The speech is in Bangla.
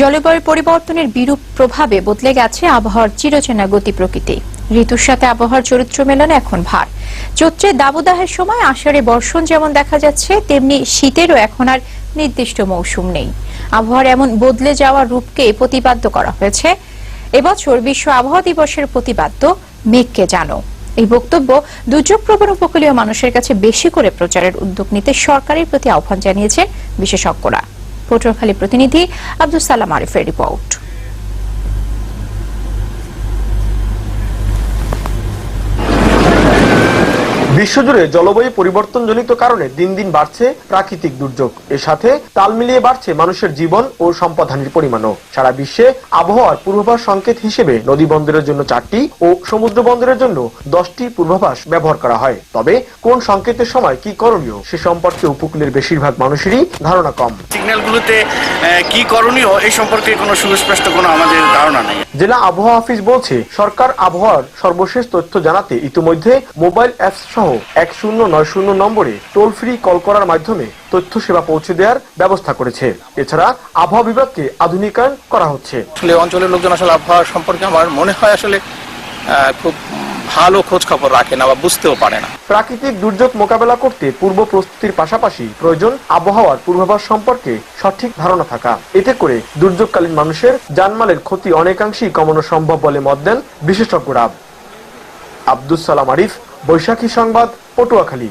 জলবায়ু পরিবর্তনের বিরূপ প্রভাবে বদলে গেছে আবহাওয়ার চিরচেনা গতি প্রকৃতি। ঋতুর সাথে আবহাওয়ার চরিত্র মেলানো এখন ভার। চৈত্রে দাবদাহের সময় আষাঢ়ে বর্ষণ যেমন দেখা যাচ্ছে, তেমনি শীতেরও এখন আর নির্দিষ্ট মৌসুম নেই। আবহাওয়ার এমন বদলে যাওয়ার রূপকে প্রতিপাদ্য করা হয়েছে। এবছর বিশ্ব আবহাওয়া দিবসের প্রতিপাদ্য, মেঘকে জানো। এই বক্তব্য দুর্যোগ প্রবণ উপকূলীয় মানুষের কাছে বেশি করে প্রচারের উদ্যোগ নিতে সরকারের প্রতি আহ্বান জানিয়েছেন বিশেষজ্ঞরা। পটুয়াখালী প্রতিনিধি আব্দুল সালাম আরিফের রিপোর্ট। বিশ্বজুড়ে জলবায়ু পরিবর্তনজনিত কারণে দিন দিন বাড়ছে প্রাকৃতিক দুর্যোগ। এর সাথে তাল মিলিয়ে বাড়ছে মানুষের জীবন ও সম্পদহানির পরিমাণও। সারা বিশ্বে আবহাওয়ার পূর্বাভাস সংকেত হিসেবে নদী বন্দরের জন্য চারটি ও সমুদ্র বন্দরের জন্য দশটি পূর্বাভাস ব্যবহার করা হয়। তবে কোন সংকেতের সময় কি করণীয় সে সম্পর্কে উপকূলের বেশিরভাগ মানুষেরই ধারণা কম। সিগন্যালগুলোতে কি করণীয় এই সম্পর্কে কোনো সুস্পষ্ট কোনো আমাদের ধারণা নেই। জেলা আবহাওয়া অফিস বলছে সরকার আবহাওয়ার সর্বশেষ তথ্য জানাতে ইতিমধ্যে মোবাইল অ্যাপস সহ এক শূন্য নয় শূন্য নম্বরে টোল ফ্রি কল করার মাধ্যমে তথ্য সেবা পৌঁছে দেওয়ার ব্যবস্থা করেছে। এছাড়া আবহাওয়া বিভাগকে আধুনিকায়ন করা হচ্ছে। আসলে অঞ্চলের লোকজন আসলে আবহাওয়া সম্পর্কে আমার মনে হয় আসলে আহ, খুব ভালো খোঁজ খবর রাখে না বা বুঝতেও পারে না। প্রাকৃতিক দুর্যোগ মোকাবেলা করতে পূর্ব প্রস্তুতির পাশাপাশি প্রয়োজন আবহাওয়ার পূর্বাভাস সম্পর্কে সঠিক ধারণা থাকা। এতে করে দুর্যোগকালীন মানুষের জানমালের ক্ষতি অনেকাংশেই কমানো সম্ভব বলে মত দেন বিশেষজ্ঞরা। আব্দুস সালাম আরিফ, বৈশাখী সংবাদ, পটুয়াখালী।